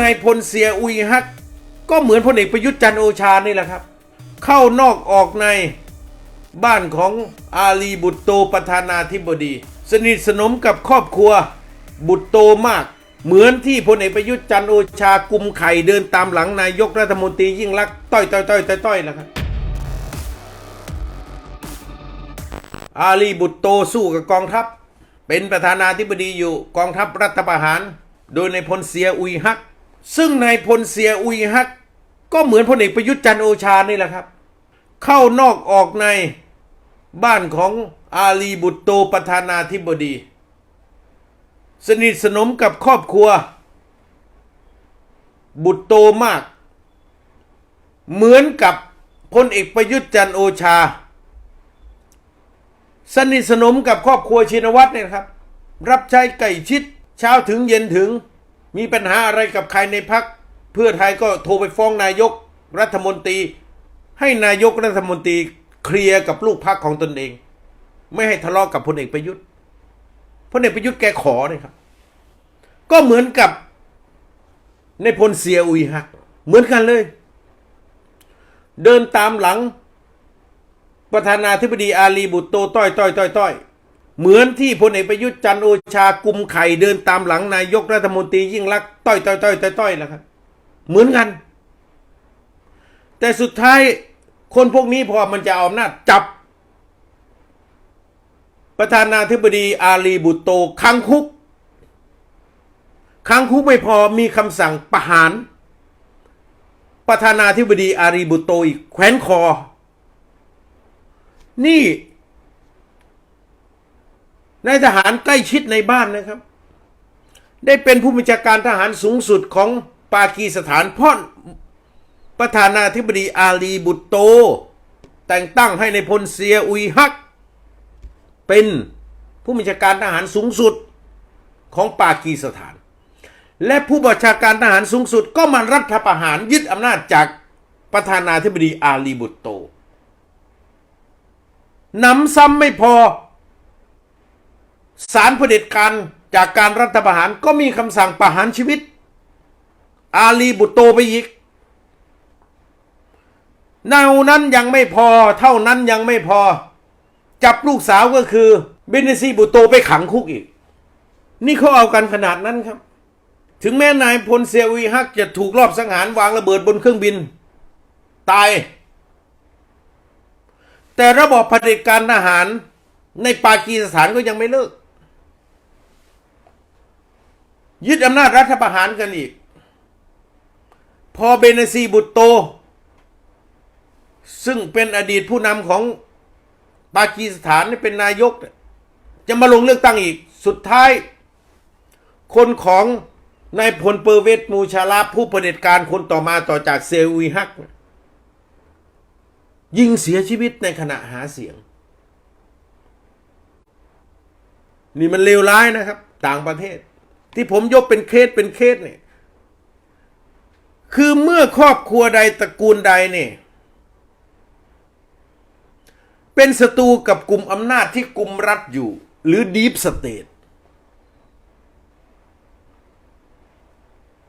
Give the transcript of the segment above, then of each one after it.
นายพลเสียอุยฮัก ก็เหมือนพลเอกประยุทธ์จันโอชานี่แหละครับ เข้านอกออกในบ้านของอาลีบุตโตประธานาธิบดี สนิทสนมกับครอบครัวบุตโตมาก เหมือนที่พลเอกประยุทธ์จันโอชากุมไข่เดินตามหลังนายกรัฐมนตรียิ่งรักษณ์ต้อยต้อยต้อยต้อยต้อยแล้วครับอาลีบุตโตสู้กับกองทัพ เป็นประธานาธิบดีอยู่กองทัพรัฐประหาร โดยนายพลเสียอุยฮัก ซึ่งนายพลเสียอุยฮัก ก็เหมือนพลเอกประยุทธ์จันโอชานี่แหละครับ เข้านอกออกในบ้านของอาลีบุตโตประธานาธิบดี สนิทสนมกับครอบครัว บุตโตมาก เหมือนกับพลเอกประยุทธ์จันโอชา สนิทสนมกับครอบครัวชินวัตรเนี่ยครับ รับใช้ไก่ชิดเช้าถึงเย็นถึง มีปัญหาอะไรกับใครในพักเพื่อไทยก็โทรไปฟ้องนายกรัฐมนตรี ให้นายกรัฐมนตรีเคลียร์กับลูกพักของตนเอง ไม่ให้ทะเลาะกับพลเอกประยุทธ์พลเอกประยุทธ์แกขอเนี่ยครับ ก็เหมือนกับในพลเสียอุยฮักเหมือนกันเลย เดินตามหลังประธานาธิบดีอาลีบุตโตต้อยต้อยต้อยต้อย เหมือนที่พลเอกประยุทธ์จันโอชากุมไข่เดินตามหลังนายกรัฐมนตรียิ่งรักษณ์ต้อยต้อยต้อยต้อยต้อยแล้วครับเหมือนกัน แต่สุดท้ายคนพวกนี้พอมันจะเอาอำนาจจับ ประธานาธิบดีอาลีบุตโตขังคุกขังคุกไม่พอมีคำสั่งประหาร ประธานาธิบดีอาลีบุตโตอีกแขวนคอ นี่ นายทหารใกล้ชิดในบ้านนะครับ ได้เป็นผู้บัญชาการทหารสูงสุดของปากีสถานพราะประธานาธิบดีอาลีบุตโต แต่งตั้งให้ในพลเซียอุยฮัก เป็นผู้บัญชาการทหารสูงสุดของปากีสถาน และผู้บัญชาการทหารสูงสุดก็มารัฐประหารยึดอำนาจจากประธานาธิบดีอาลีบุตโตนำซ้ำไม่พอ สารเผด็จการจากการรัฐประหารก็มีคำสั่งประหารชีวิต อาลีบุตโตไปอีกเนานั้นยังไม่พอ เท่านั้นยังไม่พอ จับลูกสาวก็คือเบเนซีบุตโตไปขังคุกอีก นี่เขาเอากันขนาดนั้นครับ ถึงแม้นายพลเซียวีฮักจะถูกรอบสังหารวางระเบิดบนเครื่องบิน ตาย แต่ระบอบเผด็จการทหารในปากีสถานก็ยังไม่เลิก ยึดอำนาจรัฐประหารกันอีก พอเบเนซีบุตโต ซึ่งเป็นอดีตผู้นำของปากีสถานเป็นนายก จะมาลงเลือกตั้งอีกสุดท้าย คนของนายพลเปอร์เวตมูชาลาฟผู้เด็จการคนต่อมาต่อจากเซอุยฮัก ยิงเสียชีวิตในขณะหาเสียง นี่มันเลวร้ายนะครับ ต่างประเทศ ที่ผมยกเป็นเคสเป็นเคสเนี่ยคือเมื่อครอบครัวใดตระกูลใดเนี่ยเป็นศัตรูกับกลุ่มอำนาจที่กลุ่มรัฐอยู่ หรือดีฟสเตท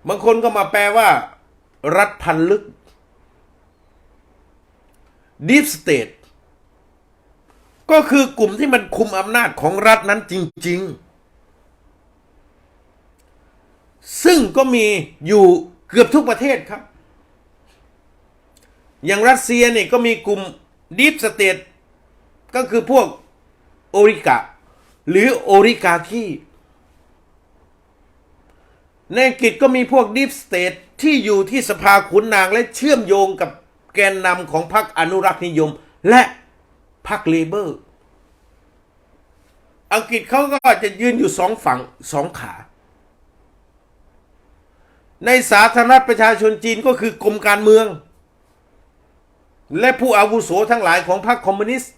บางคนก็มาแปลว่า รัฐพันลึกดีฟสเตทก็คือกลุ่มที่มันคุมอำนาจของรัฐนั้นจริง ๆ ซึ่งก็มีอยู่เกือบทุกประเทศครับ อย่างรัสเซียเนี่ยก็มีกลุ่มดีฟสเตทก็คือพวกโอริกะ หรือโอริกาคีในอังกฤษก็มีพวกดีฟสเตทที่อยู่ที่สภาขุนนางและเชื่อมโยงกับแกนนำของพรรคอนุรักษนิยม และพรรคเลเบอร์ อังกฤษเขาก็จะยืนอยู่สองฝั่งสองขา ในสาธารณรัฐประชาชนจีนก็คือกรมการเมือง และผู้อาวุโสทั้งหลายของพรรคคอมมิวนิสต์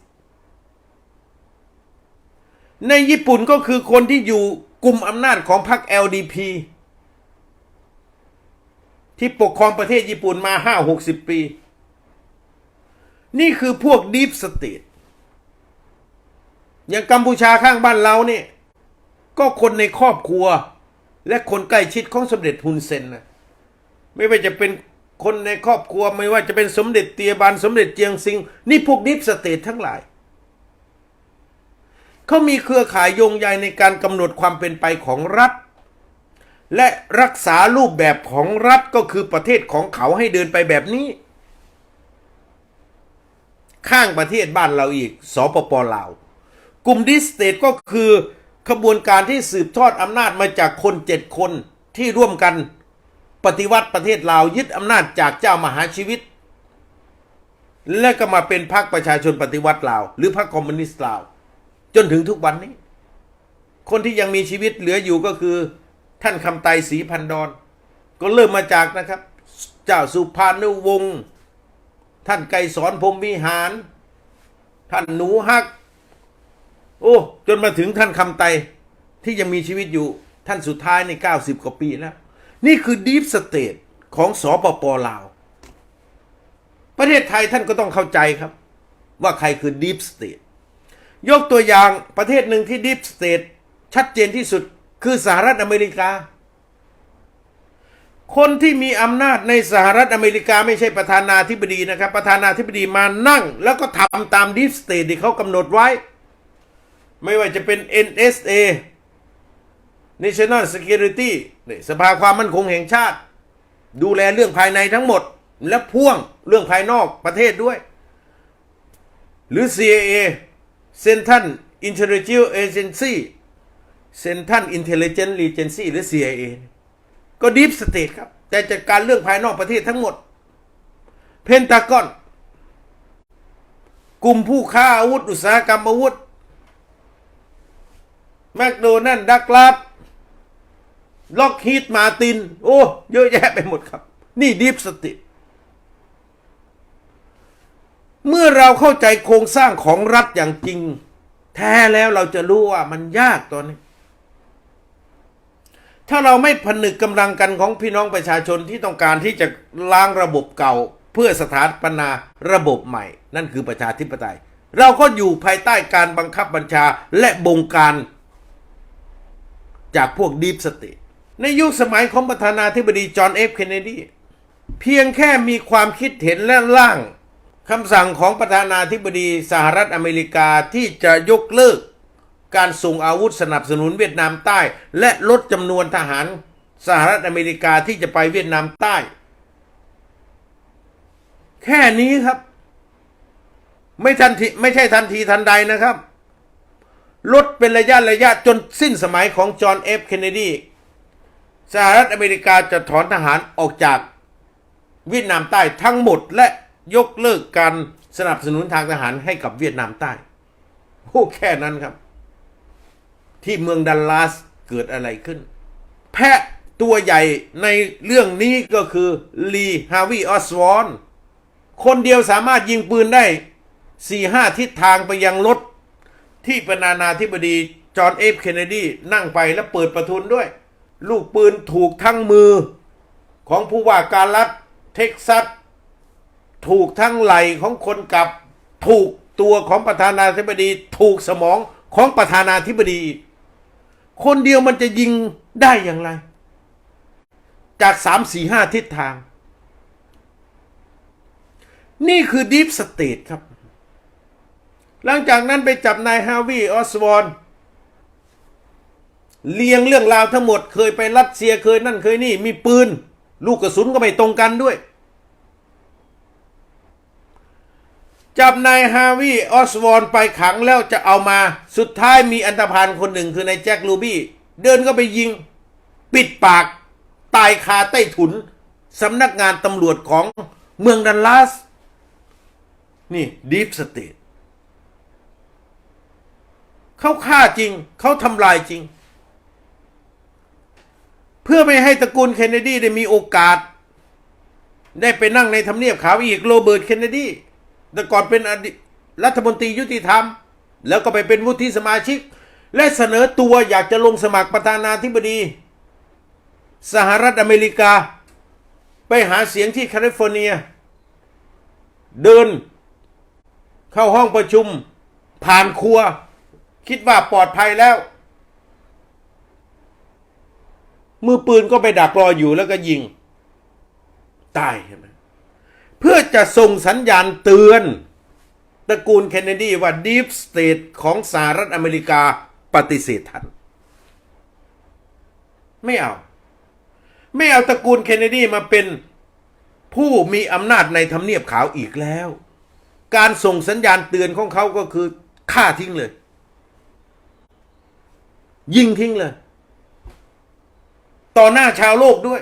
ในญี่ปุ่นก็คือคนที่อยู่กลุ่มอำนาจของพรรค LDP ที่ปกครองประเทศญี่ปุ่นมาห้าหกสิบปี นี่คือพวกดีฟสเตทอย่างกัมพูชาข้างบ้านเราเนี่ย ก็คนในครอบครัว และคนใกล้ชิดของสมเด็จฮุนเซนนะไม่ว่าจะเป็นคนในครอบครัวไม่ว่าจะเป็นสมเด็จเตียบานสมเด็จเจียงซิง นี่พวกดิฟสเตททั้งหลาย เขามีเครือข่ายโยงใยในการกำหนดความเป็นไปของรัฐ และรักษารูปแบบของรัฐก็คือประเทศของเขาให้เดินไปแบบนี้ ข้างประเทศบ้านเราอีกสปปลาว กลุ่มดิสเตทก็คือ ขบวนการที่สืบทอดอำนาจมาจากคนเจ็ดคนที่ร่วมกันปฏิวัติประเทศลาวยึดอำนาจจากเจ้ามหาชีวิต และก็มาเป็นพรรคประชาชนปฏิวัติลาว หรือพรรคคอมมิวนิสต์ลาว จนถึงทุกวันนี้ คนที่ยังมีชีวิตเหลืออยู่ก็คือ ท่านคำไตศรีพันดอน ก็เริ่มมาจากนะครับ เจ้าสุภานุวงศ์ท่านไกรสอนพรมวิหาร ท่านหนูฮัก โอ้ จนมาถึงท่านคำไตที่ยังมีชีวิตอยู่ท่านสุดท้ายใน 90 กว่าปีแล้ว นี่คือดีฟสเตทของสอปปลาว ประเทศไทยท่านก็ต้องเข้าใจครับ ว่าใครคือดีฟสเตทยกตัวอย่างประเทศหนึ่งที่ดีฟสเตทชัดเจนที่สุดคือสหรัฐอเมริกา คนที่มีอำนาจในสหรัฐอเมริกาไม่ใช่ประธานาธิบดีนะครับ ประธานาธิบดีมานั่ง แล้วก็ทำตามดีฟสเตทที่เขากำหนดไว้ ไม่ว่าจะเป็น NSA National Security นี่สภาความมั่นคงแห่งชาติ ดูแลเรื่องภายในทั้งหมด และพ่วงเรื่องภายนอกประเทศด้วย หรือ CIA Central Intelligence Agency Central Intelligence Agency หรือ CIA ก็ดีฟสเตทครับ แต่จัดการเรื่องภายนอกประเทศทั้งหมด เพนตากอน กลุ่มผู้ค้าอาวุธ อุตสาหกรรมอาวุธ แมคโดนัลดักลาดล็อกฮีดมาติน โอ้ เยอะแยะไปหมดครับ นี่ดีฟสติเมื่อเราเข้าใจโครงสร้างของรัฐอย่างจริง แท้แล้วเราจะรู้ว่ามันยากตอนนี้ ถ้าเราไม่ผนึกกำลังกันของพี่น้องประชาชนที่ต้องการที่จะล้างระบบเก่า เพื่อสถาปนาระบบใหม่ นั่นคือประชาธิปไตย เราก็อยู่ภายใต้การบังคับบัญชาและบงการ จากพวกดีฟสตทในยุคสมัยของประธานาธิบดีจอห์นเอฟเคนเนดีเพียงแค่มีความคิดเห็นและร่างคำสั่งของประธานาธิบดีสหรัฐอเมริกาที่จะยกเลิก การส่งอาวุธสนับสนุนเวียดนามใต้ และลดจำนวนทหารสหรัฐอเมริกาที่จะไปเวียดนามใต้ แค่นี้ครับ ไม่ทันทีไม่ใช่ทันทีทันใดนะครับ ลดเป็นระยะระยะจนสิ้นสมัยของจอห์นเอฟเคนเนดีสหรัฐอเมริกาจะถอนทหารออกจากเวียดนามใต้ทั้งหมดและยกเลิกการสนับสนุนทางทหารให้กับเวียดนามใต้โอ้แค่นั้นครับ ที่เมืองดัลลัสเกิดอะไรขึ้น แพะตัวใหญ่ในเรื่องนี้ก็คือลีฮาวีออสวอนคนเดียวสามารถยิงปืนได้สี่ห้าทิศทางไปยังรถ ที่ประธานาธิบดีจอห์นเอฟเคนเนดีนั่งไปแล้วเปิดประทุนด้วย ลูกปืนถูกทั้งมือ ของผู้ว่าการรัฐเท็กซัส ถูกทั้งไหลของคนกับ ถูกตัวของประธานาธิบดีถูกสมองของประธานาธิบดี คนเดียวมันจะยิงได้อย่างไร จากสามสี่ห้าทิศทาง นี่คือดีฟสเตทครับ หลังจากนั้นไปจับนายฮาวีออสวอนเลียงเรื่องราวทั้งหมด เคยไปรัสเซียเคยนั่นเคยนี่ มีปืน ลูกกระสุนก็ไม่ตรงกันด้วย จับนายฮาวีออสวอนไปขังแล้วจะเอามาสุดท้ายมีอันธพาลคนหนึ่งคือนายแจ็คลูบี้ เดินก็ไปยิง ปิดปาก ตายคาใต้ถุนสำนักงานตำรวจของเมืองดัลลัสนี่ดีฟสเตท เขาฆ่าจริง เขาทำลายจริง เพื่อไม่ให้ตระกูลเคนเนดีได้มีโอกาส ได้ไปนั่งในทำเนียบขาวอีกโรเบิร์ตเคนเนดีแต่ก่อนเป็นอดีตรัฐมนตรียุติธรรม แล้วก็ไปเป็นวุฒิสมาชิก และเสนอตัวอยากจะลงสมัครประธานาธิบดี สหรัฐอเมริกา ไปหาเสียงที่แคลิฟอร์เนีย เดิน เข้าห้องประชุม ผ่านครัว คิดว่าปลอดภัยแล้ว มือปืนก็ไปดักรออยู่แล้วก็ยิง ตายใช่ไหมเพื่อจะส่งสัญญาณเตือนตระกูลเคนเนดีว่าดีฟสเตทของสหรัฐอเมริกาปฏิเสธทัน ไม่เอา ไม่เอาตระกูลเคนเนดีมาเป็นผู้มีอำนาจในทำเนียบขาวอีกแล้ว การส่งสัญญาณเตือนของเขาก็คือฆ่าทิ้งเลย ยิงทิ้งเลย ต่อหน้าชาวโลกด้วย